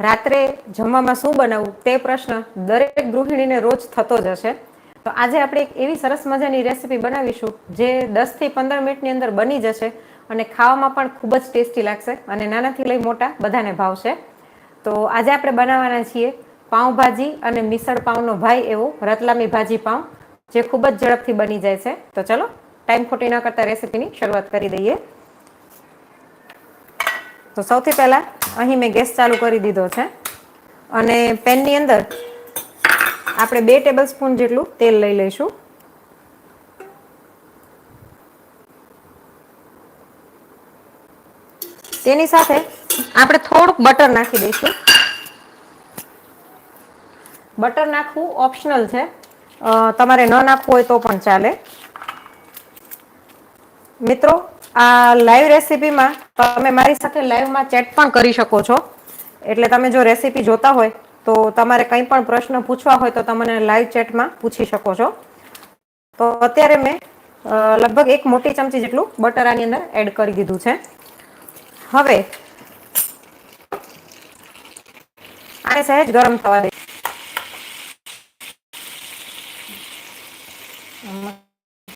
રાત્રે જમવામાં શું બનાવવું તે પ્રશ્ન દરેક ગૃહિણીને રોજ થતો જ હશે. તો આજે આપણે એક એવી સરસ મજાની રેસીપી બનાવીશું જે દસથી પંદર મિનિટની અંદર બની જશે અને ખાવામાં પણ ખૂબ જ ટેસ્ટી લાગશે અને નાનાથી લઈ મોટા બધાને ભાવશે. તો આજે આપણે બનાવવાના છીએ પાઉંભાજી અને મિસળ પાઉંનો ભાઈ એવો રતલામી ભાજી પાઉં, જે ખૂબ જ ઝડપથી બની જાય છે. તો ચલો, ટાઈમ ખોટી ન કરતા રેસીપીની શરૂઆત કરી દઈએ. તો સૌથી પહેલાં અહીં મેં ગેસ ચાલુ કરી દીધો છે. અને પેનની અંદર આપણે બે ટેબલ સ્પૂન જેટલું તેલ લઈ લઈશું. તેની સાથે આપણે થોડુંક બટર નાખી દઈશું. બટર નાખવું ઓપ્શનલ છે. તમારે ન નાખવું હોય તો પણ ચાલે. મિત્રો આ લાઈવ રેસીપીમાં તમે મારી સાથે લાઈવમાં ચેટ પણ કરી શકો છો. એટલે તમે જો રેસીપી જોતા હોય તો તમારે કંઈ પણ પ્રશ્ન પૂછવા હોય તો તમને લાઈવ ચેટમાં પૂછી શકો છો. તો અત્યારે મેં લગભગ એક મોટી ચમચી જેટલું બટર આની અંદર એડ કરી દીધું છે. હવે, આને સહેજ ગરમ થવા દે.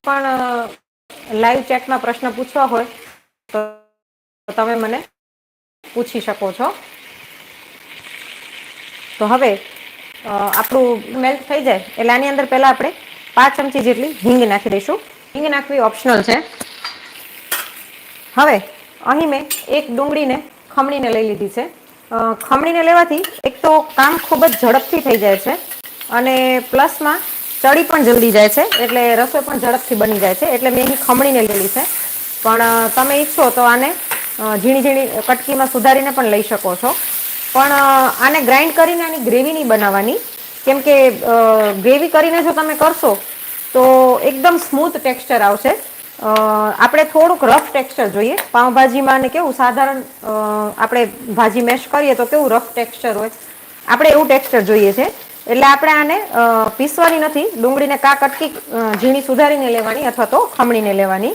પણ લાઈવ ચેટમાં પ્રશ્ન પૂછવા હોય, તો તમે મને પૂછી શકો છો. તો હવે આપણું મેલ્ટ થઈ જાય. એટલે આની અંદર પહેલાં આપણે પાંચ ચમચી જેટલી હિંગ નાખી દઈશું. હિંગ નાખવી ઓપ્શનલ છે. હવે, અહીં મેં એક ડુંગળીને ખમણીને લઈ લીધી છે. ખમણીને લેવાથી એક તો કામ ખૂબ જ ઝડપથી થઈ જાય છે. અને પ્લસમાં ચડી પણ જલ્દી જાય છે, એટલે રસોઈ પણ ઝડપથી બની જાય છે, એટલે મેં અહીં ખમણીને લીધી છે. પણ તમે ઈચ્છો તો આને ઝીણી ઝીણી કટકીમાં સુધારીને પણ લઈ શકો છો. પણ આને ગ્રાઇન્ડ કરીને આની ગ્રેવી નહીં બનાવવાની. કેમ કે ગ્રેવી કરીને જો તમે કરશો, તો એકદમ સ્મૂથ ટેક્સચર આવશે. આપણે થોડુંક રફ ટેક્સચર જોઈએ. પાઉંભાજીમાં ને કેવું સાધારણ આપણે ભાજી મેશ કરીએ તો કેવું રફ ટેક્સચર હોય. આપણે એવું ટેક્સચર જોઈએ છે. એટલે આપણે આને પીસવાની નથી, ડુંગળીને કાક અટકી ઝીણી સુધારીને લેવાની અથવા તો ખમણીને લેવાની.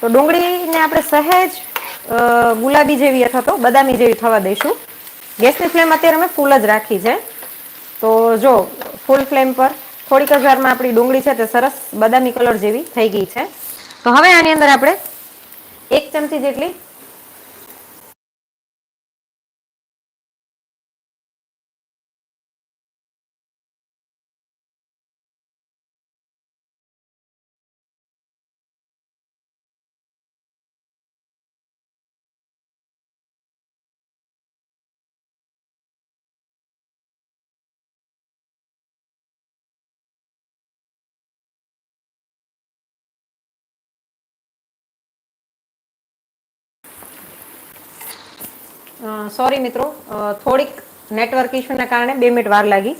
તો ડુંગળીને આપણે સહેજ ગુલાબી જેવી અથવા તો બદામી જેવી થવા દઈશું. ગેસની ફ્લેમ અત્યારે અમે ફૂલ જ રાખી છે. તો જો, ફૂલ ફ્લેમ પર થોડીક જ વારમાં આપણી ડુંગળી છે તે સરસ બદામી કલર જેવી થઈ ગઈ છે. તો હવે આની અંદર આપણે એક ચમચી જેટલી સોરી મિત્રો થોડીક નેટવર્ક ઇશ્યુના કારણે બે મિનિટ વાર લાગી.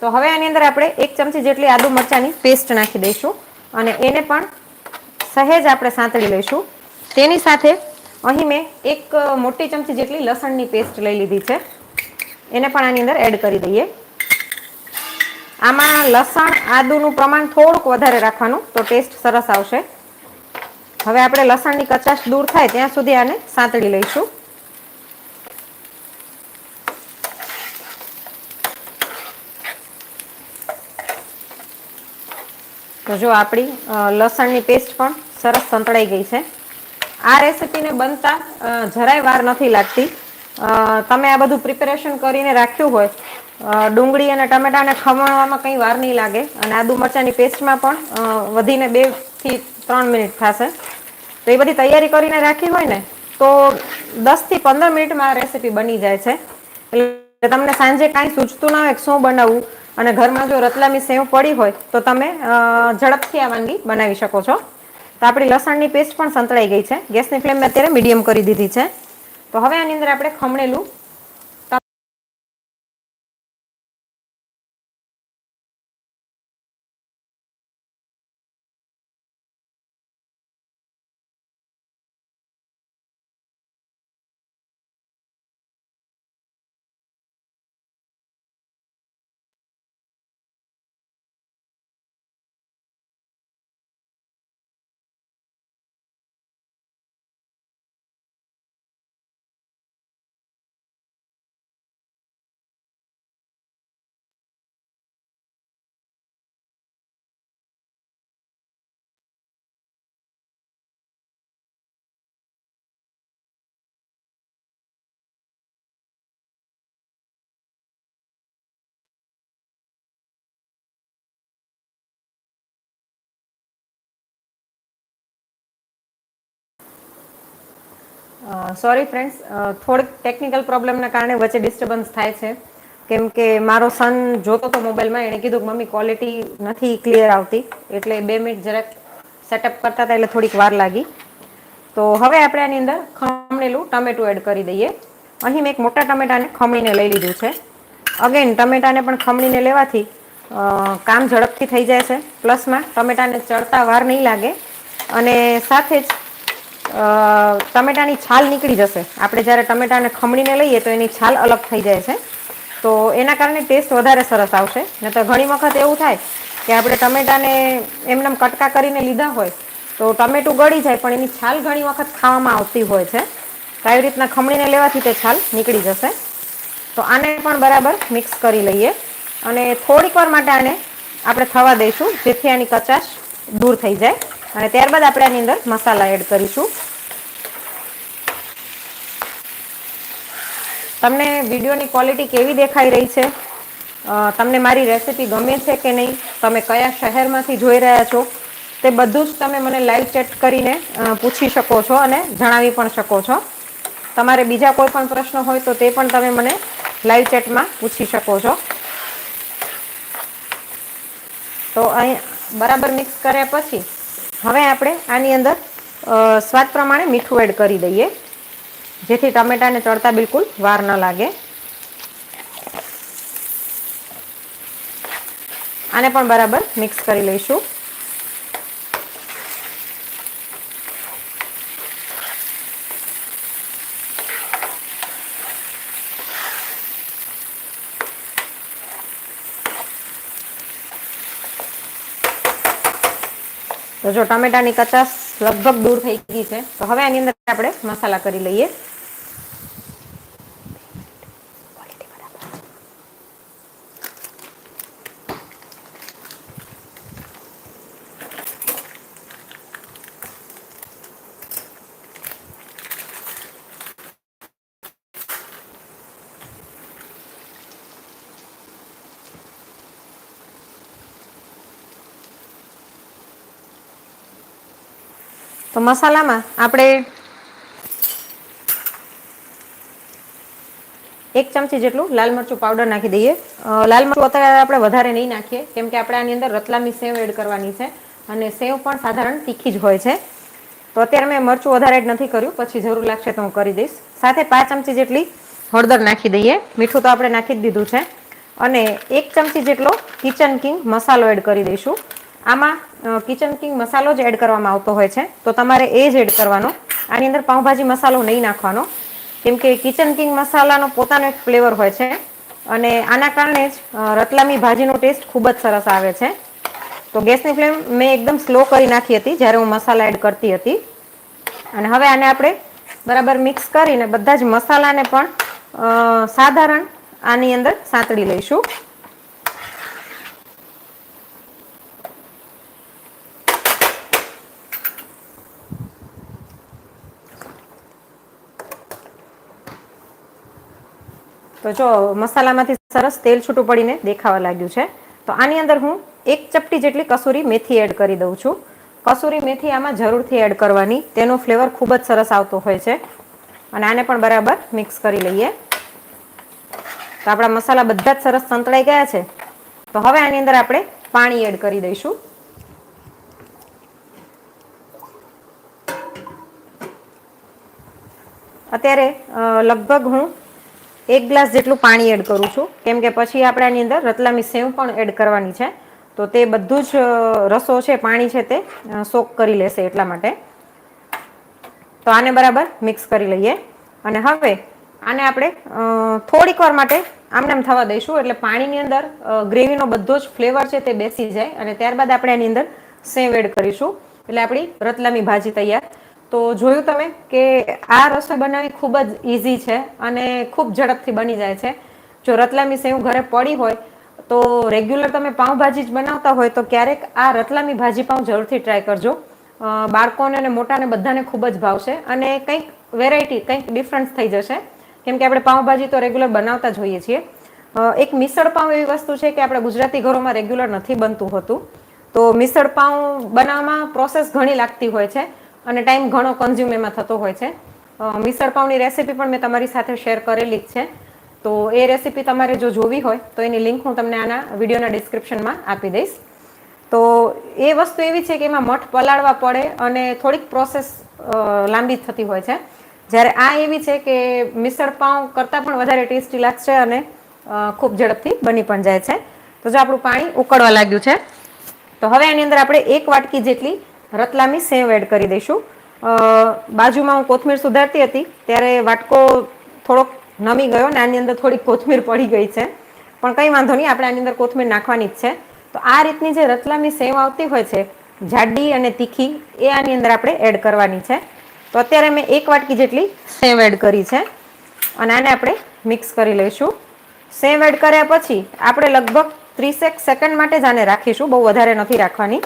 તો હવે આની અંદર આપણે એક ચમચી જેટલી આદુ મરચાંની પેસ્ટ નાખી દઈશું અને એને પણ સહેજ આપણે સાંતળી લઈશું. તેની સાથે અહીં મેં એક મોટી ચમચી જેટલી લસણની પેસ્ટ લઈ લીધી છે. એને પણ આની અંદર એડ કરી દઈએ. આમાં લસણ આદુનું પ્રમાણ થોડુંક વધારે રાખવાનું, તો ટેસ્ટ સરસ આવશે. હવે આપણે લસણની કચાશ દૂર થાય ત્યાં સુધી આને સાંતળી લઈશું. તો જો આપણી લસણની પેસ્ટ પણ સરસ સંતળાઈ ગઈ છે. આ રેસીપીને બનતા જરાય વાર નથી લાગતી. તમે આ બધું પ્રિપેરેશન કરીને રાખ્યું હોય ડુંગળી અને ટમેટાને ખમણવામાં કંઈ વાર નહીં લાગે અને આદુ મરચાંની પેસ્ટમાં પણ વધીને બેથી ત્રણ મિનિટ થશે. તો એ બધી તૈયારી કરીને રાખી હોય ને, તો દસથી પંદર મિનિટમાં આ રેસીપી બની જાય છે. એટલે તમને સાંજે કાંઈ સૂચતું ના હોય શું બનાવવું અને ઘરમાં જો રતલામી સેવ પડી હોય તો તમે ઝડપથી આ વાનગી બનાવી શકો છો. તો આપણી લસણની પેસ્ટ પણ સંતળાઈ ગઈ છે. ગેસની ફ્લેમ મેં અત્યારે મીડિયમ કરી દીધી છે. તો હવે આની અંદર આપણે ખમણેલું સોરી ફ્રેન્ડ્સ થોડીક ટેકનિકલ પ્રોબ્લેમના કારણે વચ્ચે ડિસ્ટર્બન્સ થાય છે. કેમ કે મારો સન જોતો હતો મોબાઈલમાં એણે કીધું કે, મમ્મી ક્વોલિટી નથી ક્લિયર આવતી. એટલે બે મિનિટ જરાક સેટઅપ કરતા હતા એટલે થોડીક વાર લાગી. તો હવે આપણે આની અંદર ખમણેલું ટમેટું એડ કરી દઈએ. અહીં મેં એક મોટા ટમેટાને ખમણીને લઈ લીધું છે. અગેન ટમેટાને પણ ખમણીને લેવાથી કામ ઝડપથી થઈ જાય છે. પ્લસમાં ટમેટાને ચડતા વાર નહીં લાગે. અને સાથે જ ટમેટાની છાલ નીકળી જશે. આપણે જ્યારે ટમેટાને ખમણીને લઈએ તો એની છાલ અલગ થઈ જાય છે. તો એના કારણે ટેસ્ટ વધારે સરસ આવશે. નહીં તો ઘણી વખત એવું થાય કે આપણે ટમેટાને એમનેમ કટકા કરીને લીધા હોય તો ટમેટું ગળી જાય, પણ એની છાલ ઘણી વખત ખાવામાં આવતી હોય છે. તો આવી રીતના ખમણીને લેવાથી તે છાલ નીકળી જશે. તો આને પણ બરાબર મિક્સ કરી લઈએ અને થોડીક વાર માટે આને આપણે થવા દઈશું, જેથી આની કચાશ દૂર થઈ જાય. અને ત્યારબાદ આપણે આની અંદર મસાલા એડ કરીશું. તમને વિડીયોની ક્વોલિટી કેવી દેખાઈ રહી છે? તમને મારી રેસિપી ગમે છે કે નહીં? તમે કયા શહેરમાંથી જોઈ રહ્યા છો? તે બધું જ તમે મને લાઈવ ચેટ કરીને પૂછી શકો છો અને જણાવી પણ શકો છો. તમારે બીજા કોઈ પણ પ્રશ્ન હોય તો તે પણ તમે મને લાઈવ ચેટમાં પૂછી શકો છો. તો અહીં બરાબર મિક્સ કર્યા પછી હવે આપણે આની અંદર સ્વાદ પ્રમાણે મીઠું એડ કરી દઈએ, જેથી ટમેટાને ચડતા બિલકુલ વાર ન લાગે. આને પણ બરાબર મિક્સ કરી લઈશું. તો જો ટમેટાની કચાસ લગભગ દૂર થઈ ગઈ છે, તો હવે આની અંદર આપણે મસાલા કરી લઈએ. તો મસાલામાં આપણે એક ચમચી જેટલું લાલ મરચું પાવડર નાખી દઈએ. લાલ મરચું અત્યારે આપણે વધારે નહીં નાખીએ, કેમ કે આપણે આની અંદર રતલામી સેવ એડ કરવાની છે અને સેવ પણ સાધારણ તીખી જ હોય છે. તો અત્યારે મેં મરચું વધારે એડ નથી કર્યું, પછી જરૂર લાગશે તો હું કરી દઈશ. સાથે પાંચ ચમચી જેટલી હળદર નાખી દઈએ. મીઠું તો આપણે નાખી જ દીધું છે. અને એક ચમચી જેટલો કિચન કિંગ મસાલો એડ કરી દઈશું. આમાં કિચન કિંગ મસાલો જ એડ કરવામાં આવતો હોય છે. તો તમારે એ જ એડ કરવાનો. આની અંદર પાઉંભાજી મસાલો નહીં નાખવાનો. કેમ કે કિચન કિંગ મસાલાનો પોતાનો એક ફ્લેવર હોય છે. અને આના કારણે જ રતલામી ભાજીનો ટેસ્ટ ખૂબ જ સરસ આવે છે. તો ગેસની ફ્લેમ મેં એકદમ સ્લો કરી નાખી હતી, જ્યારે હું મસાલા એડ કરતી હતી. અને હવે આને આપણે બરાબર મિક્સ કરીને બધા જ મસાલાને પણ સાધારણ આની અંદર સાંતળી લઈશું. તો જો મસાલામાંથી સરસ તેલ છૂટું પડીને દેખાવા લાગ્યું છે, તો આની અંદર હું એક ચપટી જેટલી કસૂરી મેથી એડ કરી દઉં છું. કસૂરી મેથી આમાં જરૂરથી એડ કરવાની, તેનો ફ્લેવર ખૂબ જ સરસ આવતો હોય છે. અને આને પણ બરાબર મિક્સ કરી લઈએ. તો આપણા મસાલા બધા જ સરસ સંતળાઈ ગયા છે. તો હવે આની અંદર આપણે પાણી એડ કરી દઈશું. અત્યારે લગભગ હું એક ગ્લાસ જેટલું પાણી એડ કરું છું. કેમ કે પછી આપણે આની અંદર રતલામી સેવ પણ એડ કરવાની છે. તો તે બધું જ રસો છે, પાણી છે તે સોક કરી લેશે એટલા માટે. તો આને બરાબર મિક્સ કરી લઈએ. અને હવે આને આપણે થોડીક વાર માટે આમને આમ થવા દઈશું. એટલે પાણીની અંદર ગ્રેવીનો બધો જ ફ્લેવર છે તે બેસી જાય. અને ત્યારબાદ આપણે આની અંદર સેવ એડ કરીશું. એટલે આપણી રતલામી ભાજી તૈયાર. તો જોયું તમે કે આ રસોઈ બનાવવી ખૂબ જ ઇઝી છે અને ખૂબ ઝડપથી બની જાય છે. જો રતલામી સેવ ઘરે પડી હોય, તો રેગ્યુલર તમે પાઉંભાજી જ બનાવતા હોય, તો ક્યારેક આ રતલામી ભાજી પાઉં જરૂરથી ટ્રાય કરજો. બાળકોને અને મોટાને બધાને ખૂબ જ ભાવશે અને કંઈક વેરાયટી કંઈક ડિફરન્સ થઈ જશે. કેમ કે આપણે પાઉંભાજી તો રેગ્યુલર બનાવતા જ હોઈએ છીએ. એક મિસળ પાઉં એવી વસ્તુ છે કે આપણે ગુજરાતી ઘરોમાં રેગ્યુલર નથી બનતું હોતું. તો મિસળ પાઉં બનાવવામાં પ્રોસેસ ઘણી લાગતી હોય છે. અને ટાઈમ ઘણો કન્ઝ્યુમ એમાં થતો હોય છે. મિસળ પાઉંની રેસીપી પણ મેં તમારી સાથે શેર કરેલી જ છે. તો એ રેસીપી તમારે જો જોવી હોય, તો એની લિંક હું તમને આના વિડીયોના ડિસ્ક્રિપ્શનમાં આપી દઈશ. તો એ વસ્તુ એવી છે કે એમાં મઠ પલાળવા પડે અને થોડીક પ્રોસેસ લાંબી થતી હોય છે. જ્યારે આ એવી છે કે મિસળ પાઉં કરતાં પણ વધારે ટેસ્ટી લાગશે અને ખૂબ ઝડપથી બની પણ જાય છે. તો જો આપણું પાણી ઉકળવા લાગ્યું છે, તો હવે આની અંદર આપણે એક વાટકી જેટલી રતલામી સેવ એડ કરી દઈશું. બાજુમાં હું કોથમીર સુધારતી હતી, ત્યારે વાટકો થોડોક નમી ગયો ને આની અંદર થોડી કોથમીર પડી ગઈ છે. પણ કંઈ વાંધો નહીં, આપણે આની અંદર કોથમીર નાખવાની જ છે. તો આ રીતની જે રતલામી સેવ આવતી હોય છે, જાડી અને તીખી, એ આની અંદર આપણે એડ કરવાની છે. તો અત્યારે મેં એક વાટકી જેટલી સેવ એડ કરી છે અને આને આપણે મિક્સ કરી લઈશું. સેવ એડ કર્યા પછી આપણે લગભગ ત્રીસેક સેકન્ડ માટે જ આને રાખીશું, બહુ વધારે નથી રાખવાની.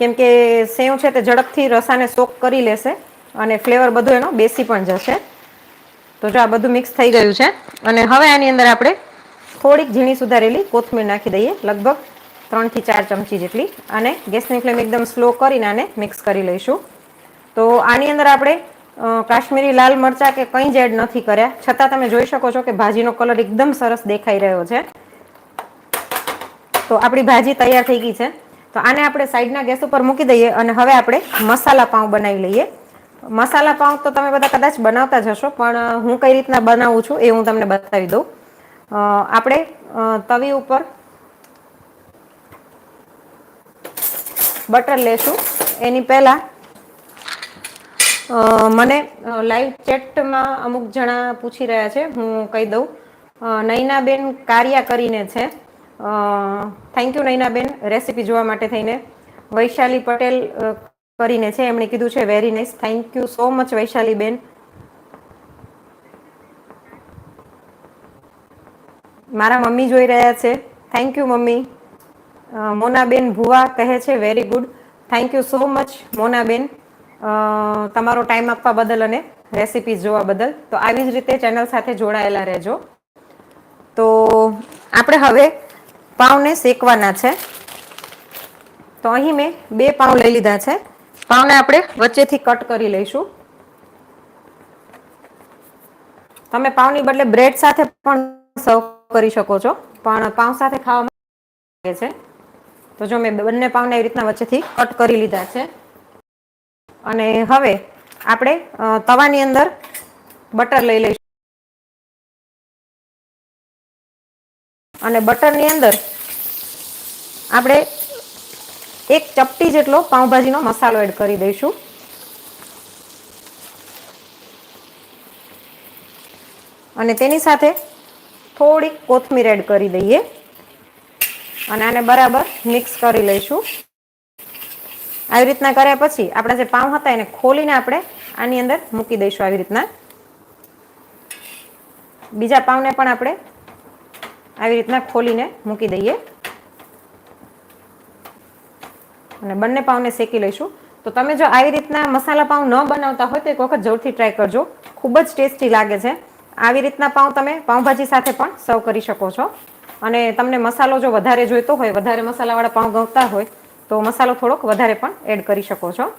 કેમ કે સેવ છે તે ઝડપથી રસાને સોક કરી લેશે અને ફ્લેવર બધો એનો બેસી પણ જશે. તો જો આ બધું મિક્સ થઈ ગયું છે અને હવે આની અંદર આપણે થોડીક ઝીણી સુધારેલી કોથમીર નાખી દઈએ, લગભગ ત્રણથી ચાર ચમચી જેટલી. અને ગેસની ફ્લેમ એકદમ સ્લો કરીને આને મિક્સ કરી લઈશું. તો આની અંદર આપણે કાશ્મીરી લાલ મરચાં કે કંઈ જ એડ નથી કર્યા. છતાં તમે જોઈ શકો છો કે ભાજીનો કલર એકદમ સરસ દેખાઈ રહ્યો છે. તો આપણી ભાજી તૈયાર થઈ ગઈ છે. તો આને આપણે સાઈડના ગેસ ઉપર મૂકી દઈએ અને હવે આપણે મસાલા પાઉં બનાવી લઈએ. મસાલા પાઉં તો તમે બધા કદાચ બનાવતા જ હશો, પણ હું કઈ રીતના બનાવું છું એ હું તમને બતાવી દઉં. આપણે તવી ઉપર બટર લેશું. એની પહેલાં મને લાઈવ ચેટમાં અમુક જણા પૂછી રહ્યા છે, હું કહી દઉં. નૈનાબેન કાર્યા કરીને છે. થેન્ક યુ નૈનાબેન રેસીપી જોવા માટે થઈને. વૈશાલી પટેલ કરીને છે, એમણે કીધું છે very nice thank you so much વૈશાલીબેન. મારા મમ્મી જોઈ રહ્યા છે. Thank you mummy. મોનાબેન ભુવા કહે છે very good thank you so much Monaben. તમારો ટાઈમ આપવા બદલ અને રેસીપીઝ જોવા બદલ. તો આવી જ રીતે ચેનલ સાથે જોડાયેલા રહેજો. તો, આપણે હવે પાઉંને શેકવાના છે. તો અહીં મેં બે પાઉં લઈ લીધા છે. પાઉંને આપણે વચ્ચેથી કટ કરી લઈશું. તમે પાઉંની બદલે બ્રેડ સાથે પણ સર્વ કરી શકો છો. પણ પાઉં સાથે ખાવામાં લાગે છે. તો જો મેં બંને પાઉને એવી રીતના વચ્ચેથી કટ કરી લીધા છે. અને હવે આપણે તવાની અંદર બટર લઈ લઈશું. અને બટરની અંદર આપણે એક ચપટી જેટલો પાઉંભાજીનો મસાલો એડ કરી દઈશું. અને તેની સાથે થોડીક કોથમીર એડ કરી દઈએ. અને આને બરાબર મિક્સ કરી લઈશું. આવી રીતના કર્યા પછી આપણા જે પાઉં હતા એને ખોલીને આપણે આની અંદર મૂકી દઈશું આવી રીતના. બીજા પાઉંને પણ આપણે આવી રીતના ખોલીને મૂકી દઈએ. અને બંને પાઉંને શેકી લઈશું. તો તમે જો આવી રીતના મસાલા પાઉં ન બનાવતા હોય તો એક વખત જરૂરથી ટ્રાય કરજો. ખૂબ જ ટેસ્ટી લાગે છે. આવી રીતના પાઉં તમે પાઉંભાજી સાથે પણ સર્વ કરી શકો છો. અને તમને મસાલો જો વધારે જોઈતો હોય, વધારે મસાલાવાળા પાઉં ગમતા હોય, તો મસાલો થોડોક વધારે પણ એડ કરી શકો છો.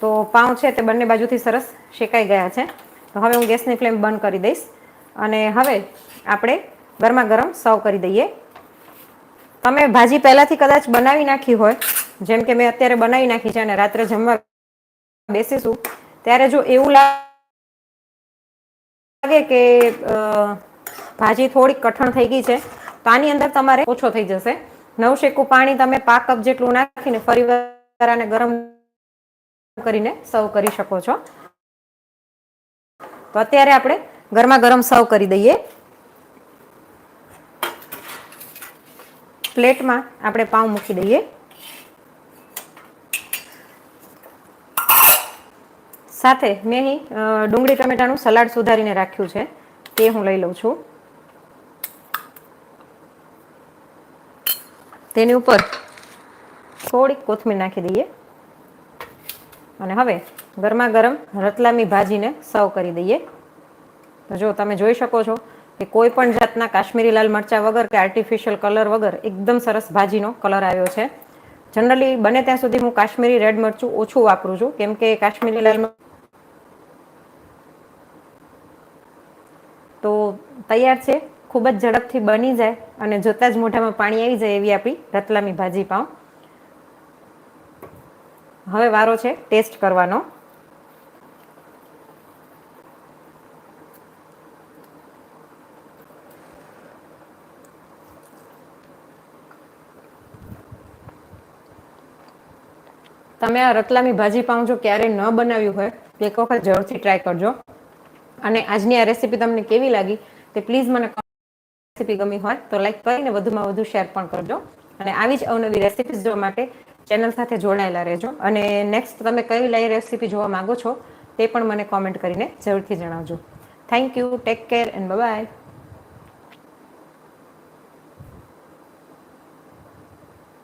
તો પાઉં છે તે બંને બાજુથી સરસ શેકાઈ ગયા છે. તો હવે હું ગેસની ફ્લેમ બંધ કરી દઈશ. અને હવે આપણે ગરમા ગરમ સર્વ કરી દઈએ. તમે ભાજી પહેલાંથી કદાચ બનાવી નાખી હોય જેમ કે મેં અત્યારે બનાવી નાખી છે અને રાત્રે જમવા બેસીશું, ત્યારે જો એવું લાગે કે ભાજી થોડીક કઠણ થઈ ગઈ છે, તો આની અંદર તમારે ઓછો થઈ જશે. નવ શેકું પાણી તમે પાક કપ જેટલું નાખીને ફરી વાર આને ગરમ કરીને સર્વ કરી શકો છો. તો અત્યારે આપણે ગરમા ગરમ સર્વ કરી દઈએ. પ્લેટમાં આપણે પાઉં મૂકી દઈએ. સાથે મેં અહીં ડુંગળી ટમેટાનું સલાડ સુધારીને રાખ્યું છે. તે હું લઈ લઉં છું. તેની ઉપર થોડીક કોથમીર નાખી દઈએ. અને હવે ગરમા ગરમ રતલામી ભાજીને સર્વ કરી દઈએ. તો જો તમે જોઈ શકો છો કે કોઈ પણ જાતના કાશ્મીરી લાલ મરચાં વગર કે આર્ટિફિશિયલ કલર વગર એકદમ સરસ ભાજીનો કલર આવ્યો છે. જનરલી બને ત્યાં સુધી હું કાશ્મીરી રેડ મરચું ઓછું વાપરું છું. કેમ કે કાશ્મીરી લાલ તો તૈયાર છે. ખૂબ જ ઝડપથી બની જાય અને જોતાં જ મોઢામાં પાણી આવી જાય એવી આપણી રતલામી ભાજી પાઉં. હવે વારો છે ટેસ્ટ કરવાનો. તમે આ રતલામી ભાજી પાઉં જો ક્યારેય ન બનાવ્યું હોય એક વખત જરૂરથી ટ્રાય કરજો. અને આજની આ રેસીપી તમને કેવી લાગી તે પ્લીઝ મને રેસીપી ગમી હોય તો લાઈક કરીને વધુમાં વધુ શેર પણ કરજો. અને આવી જ અવનવી રેસીપીઝ જોવા માટે ચેનલ સાથે જોડાયેલા રહેજો. અને નેક્સ્ટ તમે કઈ લાઈ રેસીપી જોવા માંગો છો તે પણ મને કોમેન્ટ કરીને જરૂરથી જણાવજો. Thank you take care and bye